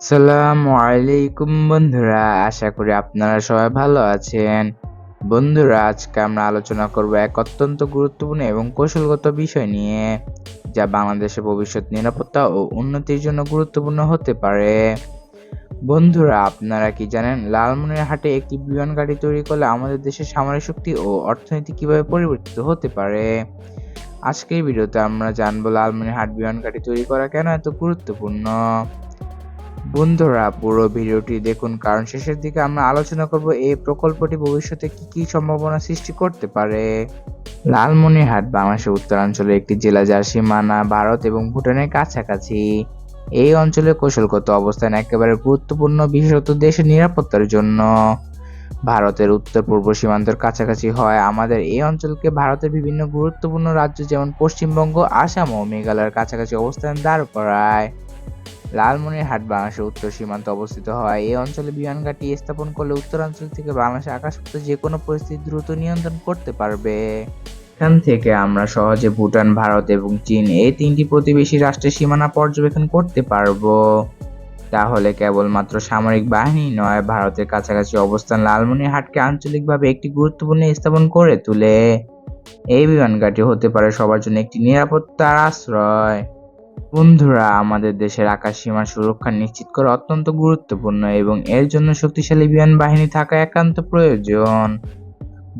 আসসালামু আলাইকুম বন্ধুরা, আশা করি আপনারা সবাই ভালো আছেন। বন্ধুরা, আজকে আমরা আলোচনা করব এক অত্যন্ত গুরুত্বপূর্ণ এবং কৌশলগত বিষয় নিয়ে, যা বাংলাদেশের ভবিষ্যৎ নিরাপত্তা ও উন্নতির জন্য গুরুত্বপূর্ণ হতে পারে। বন্ধুরা, আপনারা কি জানেন, লালমনিরহাটে একটি বিমান গাড়ি তৈরি করলে আমাদের দেশের সামরিক শক্তি ও অর্থনীতি কীভাবে পরিবর্তিত হতে পারে? আজকের ভিডিওতে আমরা জানব লালমনিরহাট বিমান গাড়ি তৈরি করা কেন এত গুরুত্বপূর্ণ। বন্ধুরা, পুরো ভিডিওটি দেখুন। কারণ শেষের দিকে আমরা আলোচনা করব এই প্রকল্পটি ভবিষ্যতে কি কি সম্ভাবনা সৃষ্টি করতে পারে। লালমনিরহাট, বাংলাদেশের উত্তরাঞ্চলের একটি জেলা যার সীমানা ভারত এবং ভুটানের কাছাকাছি। এই অঞ্চলের কৌশলগত অবস্থান একেবারে গুরুত্বপূর্ণ, বিশেষত দেশের নিরাপত্তার জন্য। ভারতের উত্তর পূর্ব সীমান্তের কাছাকাছি হয় আমাদের এই অঞ্চলকে ভারতের বিভিন্ন গুরুত্বপূর্ণ রাজ্য যেমন পশ্চিমবঙ্গ, আসাম ও মেঘালয়ের কাছাকাছি অবস্থান দাঁড় করায়। লালমনিরহাট বাংলাদেশের উত্তর সীমান্তে অবস্থিত হয় এই অঞ্চলে বিমান ঘাঁটি স্থাপন করলে উত্তরাঞ্চল থেকে বাংলাদেশের আকাশপথে যে কোনো পরিস্থিতি দ্রুত নিয়ন্ত্রণ করতে পারবে। এখান থেকে আমরা সহজে ভুটান, ভারত এবং চীন এই তিনটি প্রতিবেশী রাষ্ট্রের সীমানা পর্যবেক্ষণ করতে পারব। তাহলে কেবলমাত্র সামরিক বাহিনী নয়, ভারতের কাছাকাছি অবস্থান লালমনিরহাটকে আঞ্চলিকভাবে একটি গুরুত্বপূর্ণ স্থাপন করে তোলে। এই বিমান ঘাঁটি হতে পারে সবার জন্য একটি নিরাপত্তার আশ্রয়। বন্ধুরা, আমাদের দেশের আকাশ সীমার সুরক্ষা নিশ্চিত করা অত্যন্ত গুরুত্বপূর্ণ এবং এর জন্য শক্তিশালী বিমান বাহিনী থাকা একান্ত প্রয়োজন।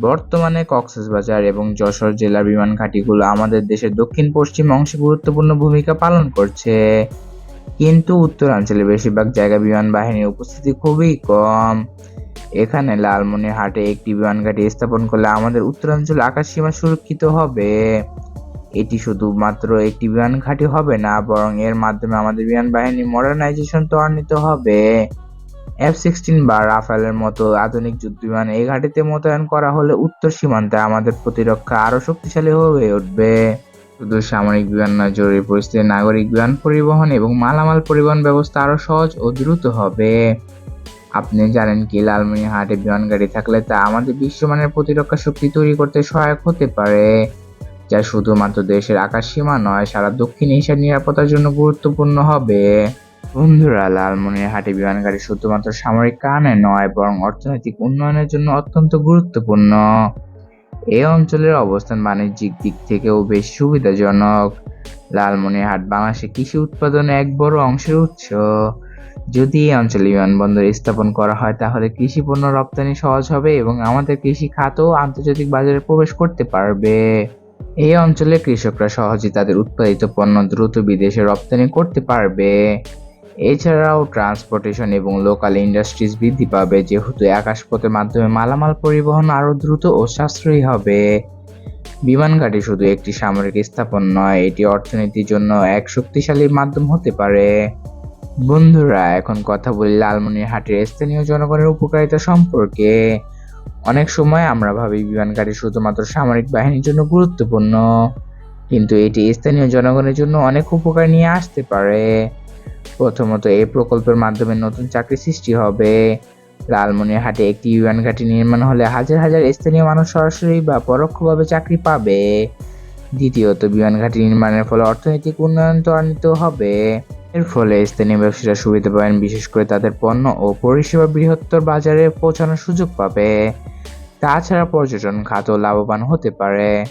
বর্তমানে কক্সবাজার এবং যশোর জেলার বিমান ঘাঁটিগুলো আমাদের দেশের দক্ষিণ পশ্চিম অংশে গুরুত্বপূর্ণ ভূমিকা পালন করছে। কিন্তু উত্তরাঞ্চলে বেশিরভাগ জায়গায় বিমান বাহিনীর উপস্থিতি খুবই কম। এখানে লালমনিরহাটে একটি বিমান ঘাঁটি স্থাপন করলে আমাদের উত্তরাঞ্চল আকাশ সীমা সুরক্ষিত হবে। এটি শুধুমাত্র একটি বিমান ঘাঁটি হবে না, বরং এর মাধ্যমে আমাদের বিমান বাহিনীর মডার্নাইজেশন ত্বরান্বিত হবে। এফ সিক্সটিন বা রাফেলের মতো আধুনিক যুদ্ধ বিমান এই ঘাঁটিতে মোতায়েন করা হলে উত্তর সীমান্তে আমাদের প্রতিরক্ষা আরও শক্তিশালী হয়ে উঠবে। শুধু সামরিক বিমান নয়, জরুরি পরিস্থিতি নাগরিক বিমান পরিবহন এবং মালামাল পরিবহন ব্যবস্থা আরও সহজ ও দ্রুত হবে। আপনি জানেন কি, লালমনিরহাটে বিমান গাড়ি থাকলে তা আমাদের বিশ্বমানের প্রতিরক্ষা শক্তি তৈরি করতে সহায়ক হতে পারে। যা শুধুমাত্র দেশের আকাশ সীমা নয়, সারা দক্ষিণ এশিয়ার নিরাপত্তার জন্য গুরুত্বপূর্ণ হবে। বন্ধুরা লালমনিরহাটে বিমান গাড়ি শুধুমাত্র সামরিক কারণে নয়, বরং অর্থনৈতিক উন্নয়নের জন্য অত্যন্ত গুরুত্বপূর্ণ। এই অঞ্চলের অবস্থান বাণিজ্যিক দিক থেকেও বেশ সুবিধাজনক। লালমনিরহাট বাংলাদেশের কৃষি উৎপাদনে এক বড় অংশের উৎস। যদি এই অঞ্চলে বিমানবন্দর স্থাপন করা হয়, তাহলে কৃষি পণ্য রপ্তানি সহজ হবে এবং আমাদের কৃষি খাতও আন্তর্জাতিক বাজারে প্রবেশ করতে পারবে। এই অঞ্চলে কৃষকরা সহজেই তাদের উৎপাদিত পণ্য দ্রুত বিদেশে রপ্তানি করতে পারবে। এছাড়াও ট্রান্সপোর্টেশন এবং লোকাল ইন্ডাস্ট্রিজ বৃদ্ধি পাবে, যেহেতু আকাশপথের মাধ্যমে মালামাল পরিবহন আরও দ্রুত ও সাশ্রয়ী হবে। বিমান ঘাঁটি শুধু একটি সামরিক স্থাপন নয়, এটি অর্থনীতির জন্য এক শক্তিশালী মাধ্যম হতে পারে। বন্ধুরা, এখন কথা বলি লালমনিরহাটের স্থানীয় জনগণের উপকারিতা সম্পর্কে। অনেক সময় আমরা ভাবি বিমান ঘাঁটি শুধুমাত্র সামরিক বাহিনীর জন্য গুরুত্বপূর্ণ, কিন্তু এটি স্থানীয় জনগণের জন্য অনেক উপকার নিয়ে আসতে পারে। প্রথমত, এই প্রকল্পের মাধ্যমে নতুন চাকরি সৃষ্টি হবে। লালমনিরহাটে একটি বিমান ঘাঁটি নির্মাণ হলে হাজার হাজার স্থানীয় মানুষ সরাসরি বা পরোক্ষভাবে চাকরি পাবে। দ্বিতীয়ত, বিমান ঘাঁটি নির্মাণের ফলে অর্থনৈতিক উন্নয়ন ত্বরান্বিত হবে। এর ফলে স্থানীয় ব্যবসায়ীরা সুবিধা পাবেন, বিশেষ করে তাদের পণ্য ও পরিষেবা বৃহত্তর বাজারে পৌঁছানোর সুযোগ পাবে। তাছাড়া পর্যটন খাতও লাভবান হতে পারে।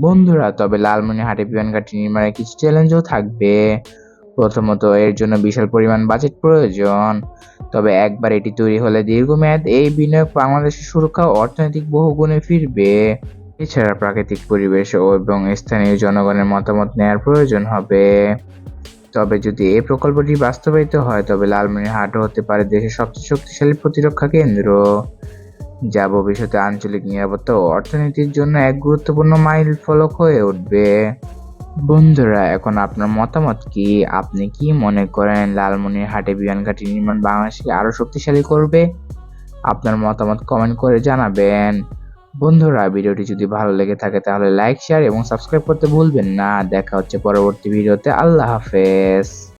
বন্ধুরা, তবে লালমনিরহাটে বিমান ঘাঁটি নির্মাণে কিছু চ্যালেঞ্জও থাকবে। প্রথমত, এর জন্য বিশাল পরিমাণ বাজেট প্রয়োজন। তবে একবার এটি তৈরি হলে দীর্ঘমেয়াদ এই বিনিয়োগ বাংলাদেশের সুরক্ষা ও অর্থনৈতিক বহুগুণে ফিরবে। এছাড়া প্রাকৃতিক পরিবেশ ও এবং স্থানীয় জনগণের মতামত নেওয়ার প্রয়োজন হবে। তবে যদি এই প্রকল্পটি বাস্তবায়িত হয়, তবে লালমনিরহাটও হতে পারে দেশের সবচেয়ে শক্তিশালী প্রতিরক্ষা কেন্দ্র, যা ভবিষ্যতে আঞ্চলিক নিরাপত্তা ও অর্থনীতির জন্য এক গুরুত্বপূর্ণ মাইল ফলক হয়ে উঠবে। বন্ধুরা, এখন আপনার মতামত কি? আপনি কি মনে করেন লালমনিরহাটে বিমান ঘাঁটি নির্মাণ বাংলাদেশকে আরও শক্তিশালী করবে? আপনার মতামত কমেন্ট করে জানাবেন। বন্ধুরা, ভিডিওটি যদি ভালো লেগে থাকে তাহলে লাইক শেয়ার এবং সাবস্ক্রাইব করতে ভুলবেন না। দেখা হচ্ছে পরবর্তী ভিডিওতে। আল্লাহ হাফেজ।